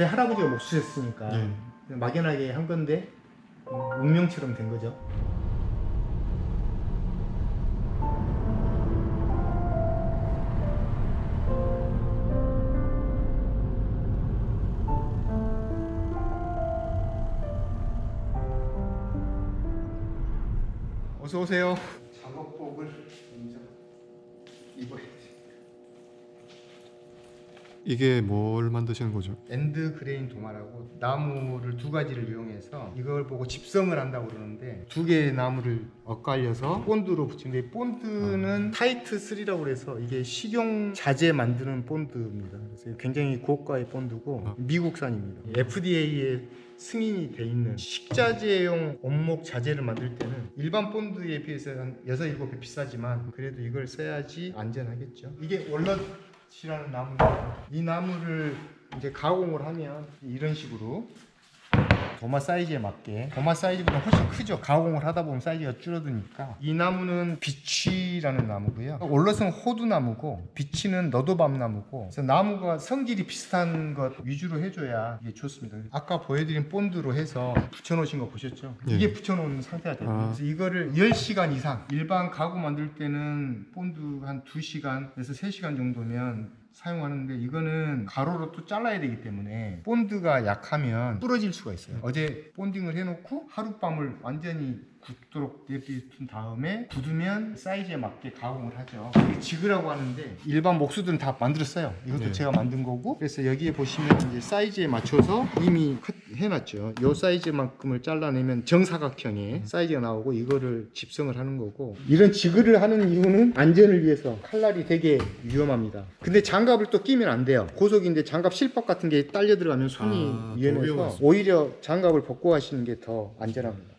제 할아버지가 못 쓰셨으니까 예. 막연하게 한 건데 음, 운명처럼 된 거죠. 어서 오세요. 이게 뭘 만드시는 거죠? 엔드 그레인 도마라고 나무를 두 가지를 이용해서 이걸 보고 집성을 한다고 그러는데 두 개의 나무를 엇갈려서 본드로 붙이는데 본드는 타이트 3라고 그래서 이게 식용 자재 만드는 본드입니다. 그래서 굉장히 고가의 본드고 아. 미국산입니다. FDA에 승인이 돼 있는 식자재용 원목 자재를 만들 때는 일반 본드에 비해서 한 6, 7배 비싸지만 그래도 이걸 써야지 안전하겠죠. 이게 월넛 이라는 나무입니다. 이 나무를 이제 가공을 하면 이런 식으로 도마 사이즈에 맞게. 도마 사이즈보다 훨씬 크죠. 가공을 하다 보면 사이즈가 줄어드니까. 이 나무는 비치라는 나무고요. 올롯은 호두나무고 비치는 너도밤나무고. 그래서 나무가 성질이 비슷한 것 위주로 해줘야 이게 좋습니다. 아까 보여드린 본드로 해서 붙여놓으신 거 보셨죠? 예. 이게 붙여놓은 상태가 됩니다. 아. 그래서 이거를 10시간 이상 일반 가구 만들 때는 본드 한 2시간에서 3시간 정도면 사용하는데 이거는 가로로 또 잘라야 되기 때문에 본드가 약하면 부러질 수가 있어요. 어제 본딩을 해놓고 하룻밤을 완전히 굳도록 내비둔 다음에 굳으면 사이즈에 맞게 가공을 하죠. 이게 지그라고 하는데 일반 목수들은 다 만들었어요. 이것도 네. 제가 만든 거고 그래서 여기에 보시면 이제 사이즈에 맞춰서 이미 컷 해놨죠. 요 사이즈만큼을 잘라내면 정사각형의 사이즈가 나오고 이거를 집성을 하는 거고 이런 지그를 하는 이유는 안전을 위해서 칼날이 되게 위험합니다. 근데 장갑을 또 끼면 안 돼요. 고속인데 장갑 실밥 같은 게 딸려 들어가면 손이 아, 더 위험해서. 오히려 장갑을 벗고 하시는 게 더 안전합니다.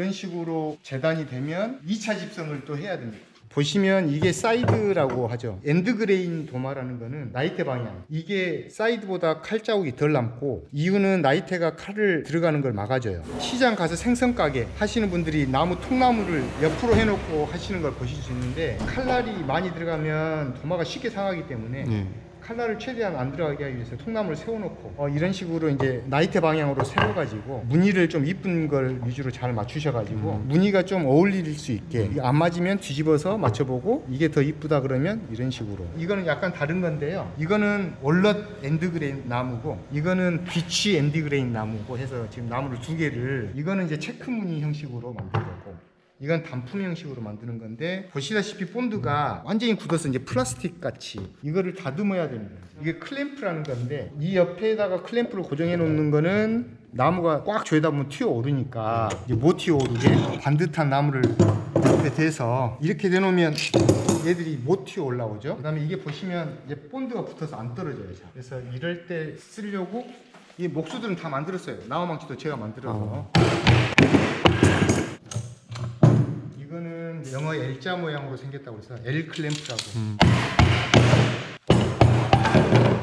이런 식으로 재단이 되면 2차 집성을 또 해야 됩니다. 보시면 이게 사이드라고 하죠. 엔드 그레인 도마라는 거는 나이테 방향. 이게 사이드보다 칼 자국이 덜 남고 이유는 나이테가 칼을 들어가는 걸 막아줘요. 시장 가서 생선 가게 하시는 분들이 나무 통나무를 옆으로 해놓고 하시는 걸 보실 수 있는데 칼날이 많이 들어가면 도마가 쉽게 상하기 때문에 예. 칼날을 최대한 안 들어가게 하기 위해서 통나무를 세워놓고 어, 이런 식으로 이제 나이테 방향으로 세워가지고 무늬를 좀 이쁜 걸 위주로 잘 맞추셔가지고 무늬가 좀 어울릴 수 있게 이게 안 맞으면 뒤집어서 맞춰보고 이게 더 이쁘다 그러면 이런 식으로. 이거는 약간 다른 건데요. 이거는 월넛 엔드그레인 나무고 이거는 비치 엔드그레인 나무고 해서 지금 나무를 두 개를 이거는 이제 체크 무늬 형식으로 만든 거고 이건 단품 형식으로 만드는 건데 보시다시피 본드가 완전히 굳어서 이제 플라스틱 같이 이거를 다듬어야 됩니다. 이게 클램프라는 건데 이 옆에다가 클램프를 고정해 놓는 거는 나무가 꽉 조이다 보면 튀어 오르니까 이제 못 튀어 오르게 반듯한 나무를 옆에 대서 이렇게 대놓으면 얘들이 못 튀어 올라오죠. 그다음에 이게 보시면 이제 본드가 붙어서 안 떨어져요. 잘. 그래서 이럴 때 쓰려고 이 목수들은 다 만들었어요. 나무망치도 제가 만들어서. 이거는 영어 L자 모양으로 생겼다고 해서 L 클램프라고. 음.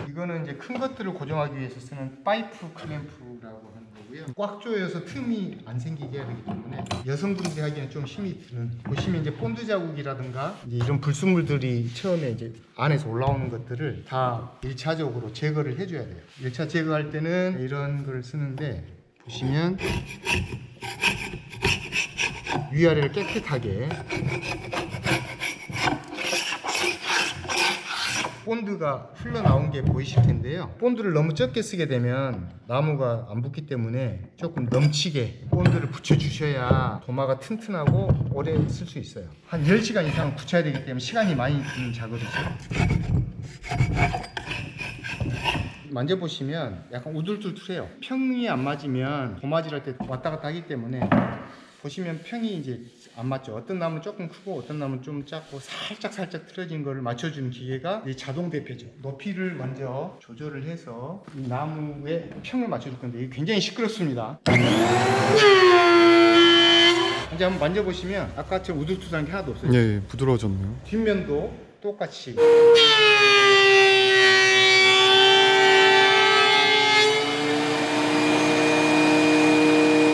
이거는 이제 큰 것들을 고정하기 위해서 쓰는 파이프 클램프라고 하는 거고요. 꽉 조여서 틈이 안 생기게 해야 되기 때문에 여성분들이 하기에는 좀 힘이 드는. 보시면 이제 본드 자국이라든가 이제 이런 불순물들이 처음에 이제 안에서 올라오는 것들을 다 1차적으로 제거를 해줘야 돼요. 1차 제거할 때는 이런 걸 쓰는데 보시면 위아래를 깨끗하게 본드가 흘러나온 게 보이실 텐데요. 본드를 너무 적게 쓰게 되면 나무가 안 붙기 때문에 조금 넘치게 본드를 붙여 주셔야 도마가 튼튼하고 오래 쓸 수 있어요. 한 10시간 이상 붙여야 되기 때문에 시간이 많이 드는 작업이죠. 만져보시면 약간 우둘툴툴해요. 평이 안 맞으면 도마질할 때 왔다 갔다 하기 때문에 보시면 평이 이제 안 맞죠. 어떤 나무는 조금 크고 어떤 나무는 좀 작고 살짝 살짝 틀어진 거를 맞춰주는 기계가 이 자동 대표죠. 높이를 먼저 조절을 해서 이 나무의 평을 맞춰줄 건데 이게 굉장히 시끄럽습니다. 이제 한번 만져보시면 아까처럼 우둘투둘한 게 하나도 없어요. 예, 예, 부드러워졌네요. 뒷면도 똑같이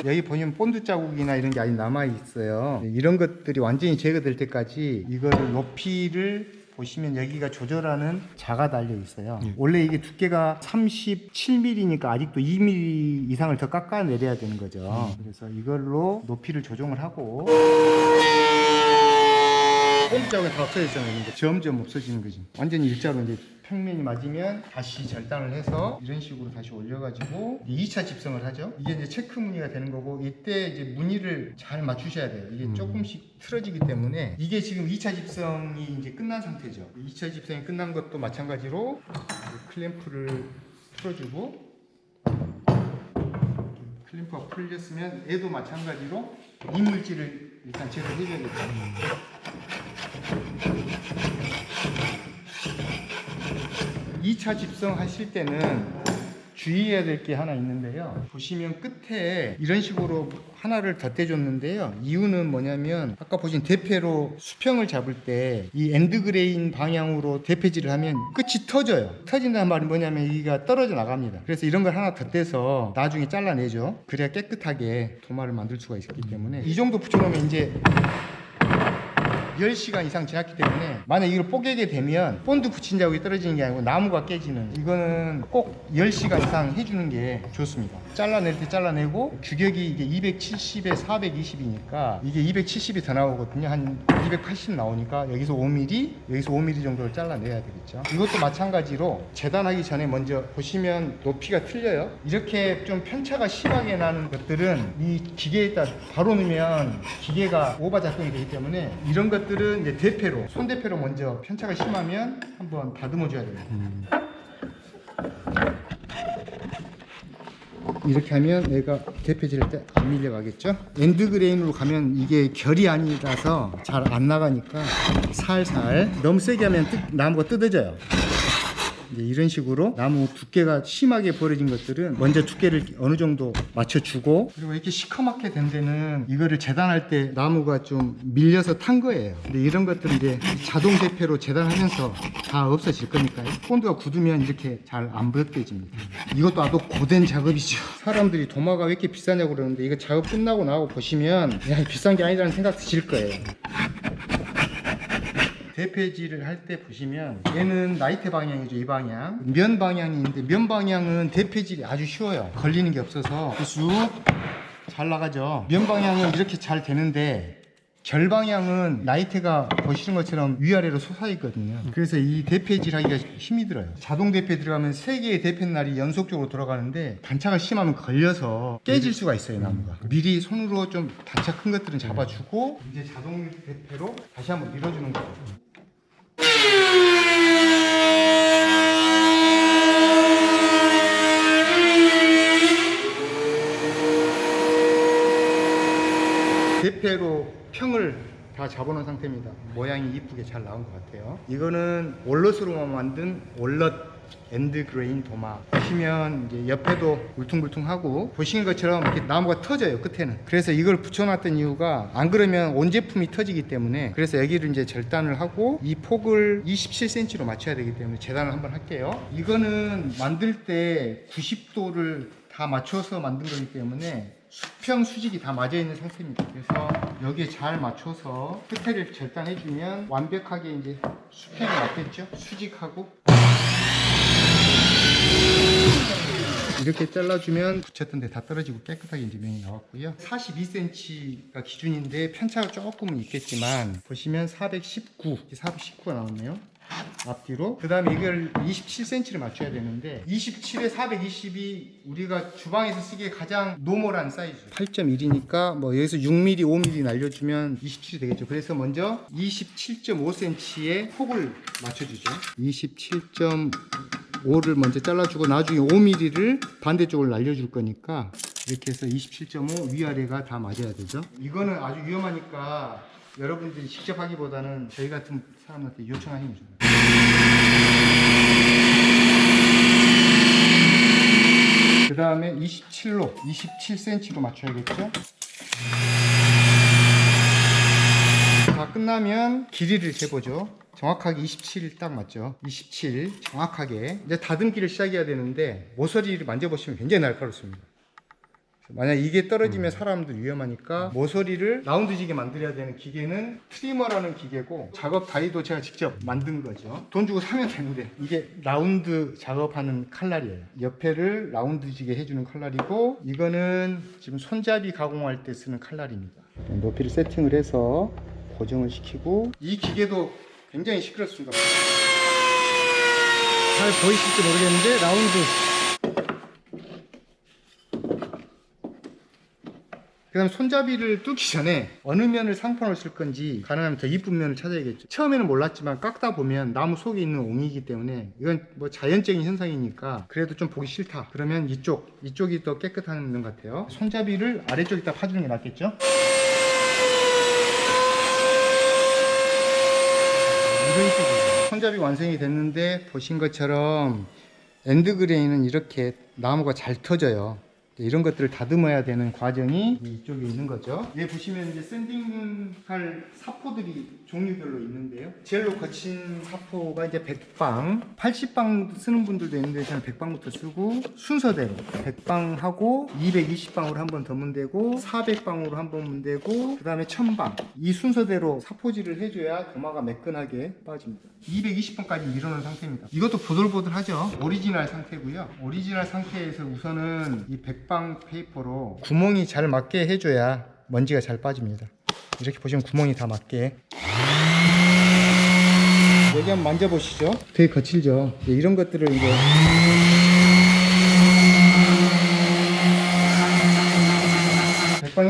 여기 보시면 본드 자국이나 이런 게 아직 남아 있어요. 네, 이런 것들이 완전히 제거될 때까지 이거를 높이를 보시면 여기가 조절하는 자가 달려 있어요. 원래 이게 두께가 37mm니까 아직도 2mm 이상을 더 깎아내려야 되는 거죠. 그래서 이걸로 높이를 조정을 하고 본드 자국이 다 없어졌잖아요. 점점 없어지는 거지. 완전히 일자로 이제 평면이 맞으면 다시 절단을 해서 이런 식으로 다시 올려가지고 2차 집성을 하죠. 이게 이제 체크 무늬가 되는 거고 이때 이제 무늬를 잘 맞추셔야 돼요. 이게 조금씩 틀어지기 때문에 이게 지금 2차 집성이 이제 끝난 상태죠. 2차 집성이 끝난 것도 마찬가지로 클램프를 풀어주고 클램프가 풀렸으면 얘도 마찬가지로 이물질을 일단 제거해줘야겠죠. 2차 집성하실 때는 주의해야 될 게 하나 있는데요. 보시면 끝에 이런 식으로 하나를 덧대줬는데요. 이유는 뭐냐면 아까 보신 대패로 수평을 잡을 때 이 엔드그레인 방향으로 대패질을 하면 끝이 터져요. 터진다는 말은 뭐냐면 이가 떨어져 나갑니다. 그래서 이런 걸 하나 덧대서 나중에 잘라내죠. 그래야 깨끗하게 도마를 만들 수가 있기 때문에 이 정도 붙여놓으면 이제 10시간 이상 지났기 때문에 만약 이걸 뽀개게 되면 본드 붙인 자국이 떨어지는 게 아니고 나무가 깨지는 이거는 꼭 10시간 이상 해주는 게 좋습니다. 잘라낼 때 잘라내고 규격이 이게 270에 420이니까 이게 270이 더 나오거든요. 한 280 나오니까 여기서 5mm 여기서 5mm 정도를 잘라내야 되겠죠. 이것도 마찬가지로 재단하기 전에 먼저 보시면 높이가 틀려요. 이렇게 좀 편차가 심하게 나는 것들은 이 기계에다 바로 넣으면 기계가 오버 작동이 되기 때문에 이런 것 들은 이제 대패로 손 대패로 먼저 편차가 심하면 한번 다듬어 줘야 됩니다. 이렇게 하면 얘가 대패질 때안 밀려 가겠죠? 엔드 그레인으로 가면 이게 결이 아니라서 잘 안 나가니까 살살 너무 세게 하면 뜯- 나무가 뜯어져요. 이런 식으로 나무 두께가 심하게 벌어진 것들은 먼저 두께를 어느 정도 맞춰주고 그리고 이렇게 시커멓게 된 데는 이거를 재단할 때 나무가 좀 밀려서 탄 거예요. 근데 이런 것들은 이제 자동 대패로 재단하면서 다 없어질 거니까요. 본드가 굳으면 이렇게 잘 안 벗겨집니다. 이것도 아주 고된 작업이죠. 사람들이 도마가 왜 이렇게 비싸냐고 그러는데 이거 작업 끝나고 나고 보시면 야 비싼 게 아니라는 생각 드실 거예요. 대패질을 할 때 보시면 얘는 나이트 방향이죠 이 방향. 면 방향이 있는데 면 방향은 대패질이 아주 쉬워요. 걸리는 게 없어서 쑥 잘 나가죠. 면 방향은 이렇게 잘 되는데 결 방향은 나이트가 보시는 것처럼 위아래로 솟아 있거든요. 그래서 이 대패질 하기가 힘이 들어요. 자동 대패 들어가면 세 개의 대패 날이 연속적으로 돌아가는데 단차가 심하면 걸려서 깨질 수가 있어요 나무가. 미리 손으로 좀 단차 큰 것들은 잡아주고 이제 자동 대패로 다시 한번 밀어주는 거예요 대패로 평을 다 잡아놓은 상태입니다. 모양이 이쁘게 잘 나온 것 같아요. 이거는 월넛으로만 만든 월넛 엔드 그레인 도마. 보시면 이제 옆에도 울퉁불퉁하고 보시는 것처럼 이렇게 나무가 터져요 끝에는. 그래서 이걸 붙여놨던 이유가 안 그러면 온 제품이 터지기 때문에 그래서 여기를 이제 절단을 하고 이 폭을 27cm로 맞춰야 되기 때문에 재단을 한번 할게요. 이거는 만들 때 90도를 다 맞춰서 만든 거기 때문에 수평 수직이 다 맞아 있는 상태입니다. 그래서 여기에 잘 맞춰서 끝에를 절단해 주면 완벽하게 이제 수평이 맞겠죠? 수직하고 이렇게 잘라주면 붙였던 데 다 떨어지고 깨끗하게 이제 면이 나왔고요. 42cm가 기준인데 편차가 조금은 있겠지만 보시면 419, 419가 나왔네요. 앞뒤로. 그 다음에 이걸 27cm를 맞춰야 되는데 27에 420이 우리가 주방에서 쓰기에 가장 노멀한 사이즈. 8.1이니까 뭐 여기서 6mm 5mm 날려주면 27이 되겠죠. 그래서 먼저 27.5cm의 폭을 맞춰주죠. 27.5를 먼저 잘라주고 나중에 5mm를 반대쪽을 날려줄 거니까 이렇게 해서 27.5 위아래가 다 맞아야 되죠. 이거는 아주 위험하니까 여러분들이 직접 하기보다는 저희 같은 사람한테 요청하시는 게 좋아요. 그 다음에 27로 27cm로 맞춰야겠죠? 다 끝나면 길이를 재보죠. 정확하게 27딱 맞죠. 27 정확하게. 이제 다듬기를 시작해야 되는데 모서리를 만져보시면 굉장히 날카롭습니다 만약 이게 떨어지면 사람들 위험하니까 모서리를 라운드지게 만들어야 되는 기계는 트리머라는 기계고 작업 다이도 제가 직접 만든 거죠. 돈 주고 사면 되는데 이게 라운드 작업하는 칼날이에요. 옆에를 라운드지게 해주는 칼날이고 이거는 지금 손잡이 가공할 때 쓰는 칼날입니다. 높이를 세팅을 해서 고정을 시키고 이 기계도 굉장히 시끄럽습니다. 잘 보이실지 모르겠는데 라운드 그 다음 손잡이를 뚫기 전에 어느 면을 상판으로 쓸 건지 가능하면 더 이쁜 면을 찾아야겠죠. 처음에는 몰랐지만 깎다 보면 나무 속에 있는 옹이기 때문에 이건 뭐 자연적인 현상이니까 그래도 좀 보기 싫다. 그러면 이쪽 이쪽이 더 깨끗한 면 같아요. 손잡이를 아래쪽에다 파주는 게 낫겠죠? 이런 식으로 손잡이 완성이 됐는데 보신 것처럼 엔드그레인은 이렇게 나무가 잘 터져요. 이런 것들을 다듬어야 되는 과정이 이쪽에 있는 거죠. 여기 보시면 이제 샌딩할 사포들이 종류별로 있는데요. 제일로 거친 사포가 이제 100방, 80방 쓰는 분들도 있는데 저는 100방부터 쓰고 순서대로 100방하고 220방으로 한 번 더 문대고 400방으로 한 번 문대고 그 다음에 1000방 이 순서대로 사포질을 해줘야 도마가 매끈하게 빠집니다. 220방까지 밀어놓은 상태입니다. 이것도 보들보들하죠. 오리지널 상태고요. 오리지널 상태에서 우선은 이 100방 페이퍼로 구멍이 잘 맞게 해줘야 먼지가 잘 빠집니다. 이렇게 보시면 구멍이 다 맞게 여기 한번 만져보시죠. 되게 거칠죠. 네, 이런 것들을 이제 백방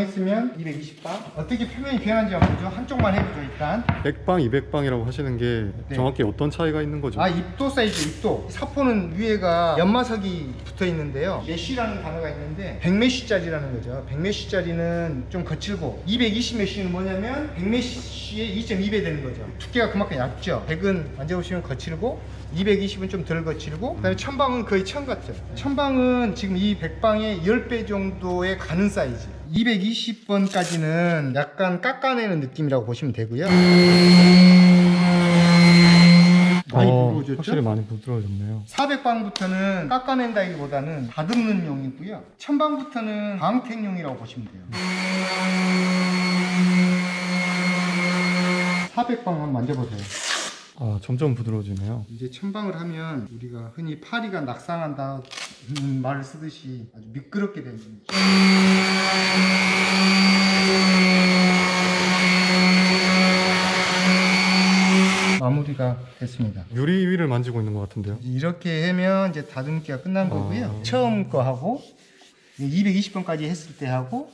했으면 220방 어떻게 표면이 변하는지 한번 보죠. 한쪽만 해보죠 일단. 100방, 200방이라고 하시는 게 네. 정확히 어떤 차이가 있는 거죠? 아 입도 사이즈 입도 사포는 위에가 연마석이 붙어 있는데요 메쉬라는 단어가 있는데 100메쉬짜리라는 거죠 100메쉬짜리는 좀 거칠고 220메쉬는 뭐냐면 100메쉬의 2.2배 되는 거죠 두께가 그만큼 얇죠 100은 만져보시면 거칠고 220은 좀 덜 거칠고 그 다음에 천방은 거의 천 같아요 천방은 지금 이 100방의 10배 정도에 가는 사이즈 220번까지는 약간 깎아내는 느낌이라고 보시면 되고요 많이 어, 부러워졌죠? 확실히 많이 부드러워졌네요. 400방부터는 깎아낸다기보다는 다듬는 용이고요. 1000방부터는 방택용이라고 보시면 돼요. 400방 한번 만져보세요. 아, 점점 부드러워지네요. 이제 1000방을 하면 우리가 흔히 파리가 낙상한다는 말을 쓰듯이 아주 미끄럽게 되는 거죠. 마무리가 됐습니다. 유리 위를 만지고 있는 것 같은데요. 이렇게 하면 이제 다듬기가 끝난 거고요. 처음 거 하고 220번까지 했을 때 하고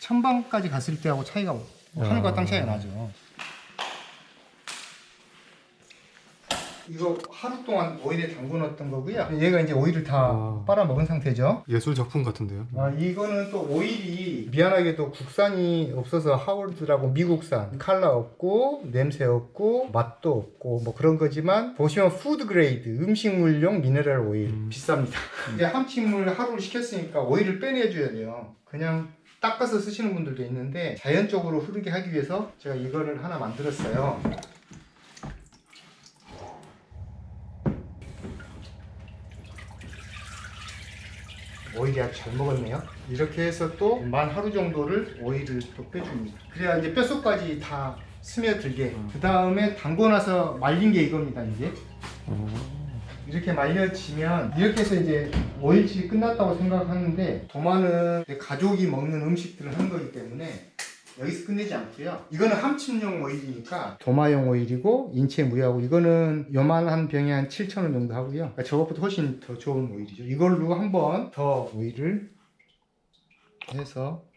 1000번까지 갔을 때 하고 차이가 하늘과 땅 차이가 나죠. 이거 하루 동안 오일에 담궈 놓았던 거고요. 얘가 이제 오일을 다 아. 빨아먹은 상태죠. 예술 작품 같은데요. 아, 이거는 또 오일이 미안하게도 국산이 없어서 하워드라고 미국산 칼라 없고 냄새 없고 맛도 없고 뭐 그런 거지만 보시면 푸드 그레이드 음식물용 미네랄 오일 음. 비쌉니다. 이제 함침을 하루를 시켰으니까 오일을 빼내줘야 돼요. 그냥 닦아서 쓰시는 분들도 있는데 자연적으로 흐르게 하기 위해서 제가 이거를 하나 만들었어요. 오일이 아주 잘 먹었네요. 이렇게 해서 또 만 하루 정도를 오일을 또 빼줍니다. 그래야 이제 뼛속까지 다 스며들게. 그 다음에 담궈 나서 말린 게 이겁니다. 이제 어, 이렇게 말려지면 이렇게 해서 이제 오일질이 끝났다고 생각하는데 도마는 내 가족이 먹는 음식들을 하는 거기 때문에 여기서 끝내지 않고요. 이거는 함침용 오일이니까 도마용 오일이고 인체 무효하고 이거는 요만한 병에 한 7,000원 정도 하고요. 그러니까 저것보다 훨씬 더 좋은 오일이죠. 이걸로 한번 더 오일을 해서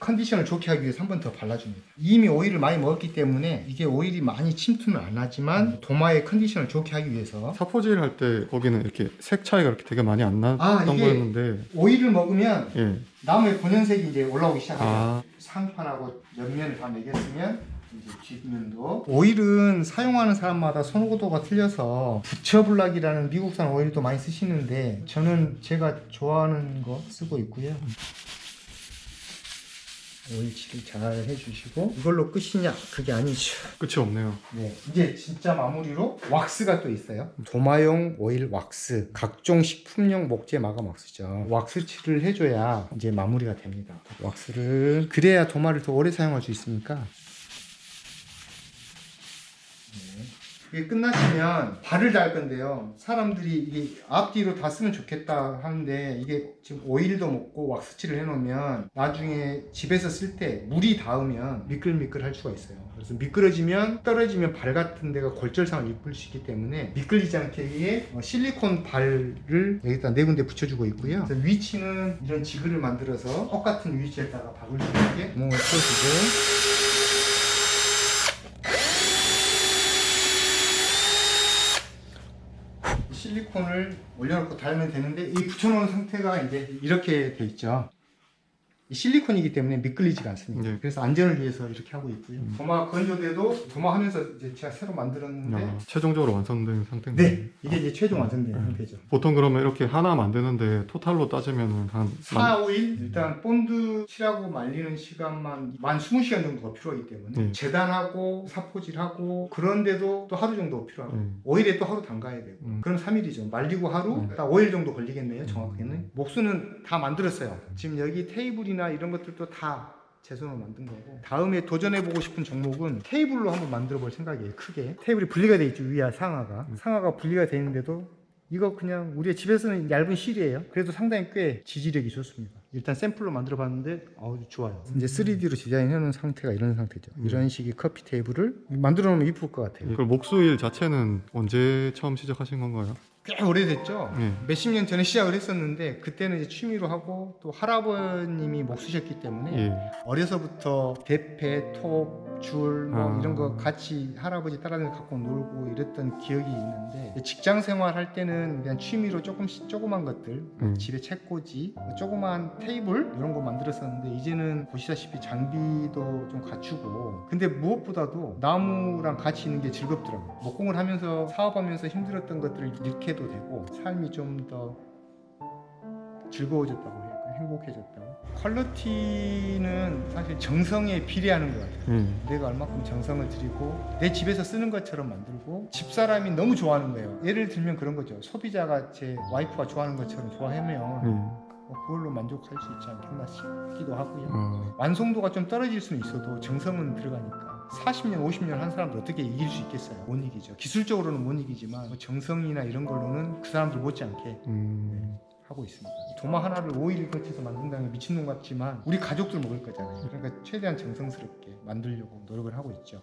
컨디션을 좋게 하기 위해서 한 번 더 발라줍니다. 이미 오일을 많이 먹었기 때문에 이게 오일이 많이 침투는 안 하지만 도마의 컨디션을 좋게 하기 위해서 사포질 할 때 거기는 이렇게 색 차이가 이렇게 되게 많이 안 났던 아, 거였는데 오일을 먹으면 예. 나무의 본연색이 이제 올라오기 시작하죠. 아. 상판하고 옆면을 다 매겼으면 이제 뒷면도 오일은 사용하는 사람마다 선호도가 틀려서 부처블락이라는 미국산 오일도 많이 쓰시는데 저는 제가 좋아하는 거 쓰고 있고요. 오일칠을 잘 해주시고 이걸로 끝이냐? 그게 아니죠. 끝이 없네요. 네, 이제 진짜 마무리로 왁스가 또 있어요. 도마용 오일 왁스, 각종 식품용 목재 마감 왁스죠. 왁스 칠을 해줘야 이제 마무리가 됩니다. 왁스를 그래야 도마를 더 오래 사용할 수 있으니까. 이게 끝나시면 발을 달 건데요. 사람들이 이게 앞뒤로 다 쓰면 좋겠다 하는데 이게 지금 오일도 먹고 왁스칠을 해놓으면 나중에 집에서 쓸 때 물이 닿으면 미끌미끌 할 수가 있어요. 그래서 미끄러지면 떨어지면 발 같은 데가 골절상을 입을 수 있기 때문에 미끌리지 않게 어, 실리콘 발을 여기다 네 군데 붙여주고 있고요. 위치는 이런 지그를 만들어서 똑같은 위치에다가 박을 수 있게 구멍을 쳐주고 실리콘을 올려놓고 달면 되는데 이 붙여놓은 상태가 이제 이렇게 돼 있죠. 이 실리콘이기 때문에 미끌리지가 않습니다. 네. 그래서 안전을 위해서 이렇게 하고 있고요. 도마 건조대도 도마하면서 이제 제가 새로 만들었는데 야, 최종적으로 완성된 상태인데. 네 이게 이제 최종 완성된 상태죠. 보통 그러면 이렇게 하나 만드는데 토탈로 따지면은 한 4, 5일 일단 본드 칠하고 말리는 시간만 만 20시간 정도가 필요하기 때문에 네. 재단하고 사포질하고 그런데도 또 하루 정도 필요하고 네. 5일에 또 하루 담가야 되고 음. 그럼 3일이죠 말리고 하루 음. 딱 5일 정도 걸리겠네요 정확하게는 목수는 다 만들었어요 지금 여기 테이블이 나 이런 것들도 다 제 손으로 만든 거고 다음에 도전해보고 싶은 종목은 테이블로 한번 만들어 볼 생각이에요 크게 테이블이 분리가 돼 있죠 위와 상하가 상하가 분리가 돼 있는데도 이거 그냥 우리가 집에서는 얇은 실이에요. 그래도 상당히 꽤 지지력이 좋습니다. 일단 샘플로 만들어 봤는데 어우 좋아요. 이제 3D로 디자인해 놓은 상태가 이런 상태죠. 이런 식의 커피 테이블을 만들어 놓으면 이쁠 것 같아요. 그 목수일 자체는 언제 처음 시작하신 건가요? 꽤 오래됐죠. 네. 몇십 년 전에 시작을 했었는데 그때는 이제 취미로 하고 또 할아버님이 목수셨기 때문에 예. 어려서부터 대패, 톱, 줄, 뭐 아. 이런 거 같이 할아버지 따라다니면서 갖고 놀고 이랬던 기억이 있는데 직장 생활 할 때는 그냥 취미로 조금씩 조그만 것들 음. 집에 책꽂이, 조그만 테이블 이런 거 만들었었는데 이제는 보시다시피 장비도 좀 갖추고 근데 무엇보다도 나무랑 같이 있는 게 즐겁더라고요. 목공을 하면서 사업하면서 힘들었던 것들을 잃게 도 되고 삶이 좀 더 즐거워졌다고 해요. 행복해졌다고. 퀄리티는 사실 정성에 비례하는 것 같아요. 예. 내가 얼마큼 정성을 들이고 내 집에서 쓰는 것처럼 만들고 집사람이 너무 좋아하는 거예요. 예를 들면 그런 거죠. 소비자가 제 와이프가 좋아하는 것처럼 좋아하면 예. 뭐 그걸로 만족할 수 있지 않겠나 싶기도 하고요. 어, 완성도가 좀 떨어질 수는 있어도 정성은 들어가니까 40년, 50년 한 사람들 어떻게 이길 수 있겠어요? 못 이기죠. 기술적으로는 못 이기지만 뭐 정성이나 이런 걸로는 그 사람들 못지않게 음, 하고 있습니다. 도마 하나를 5일 거쳐서 만든다는 게 미친놈 음. 같지만 우리 가족들 먹을 거잖아요. 그러니까 최대한 정성스럽게 만들려고 노력을 하고 있죠.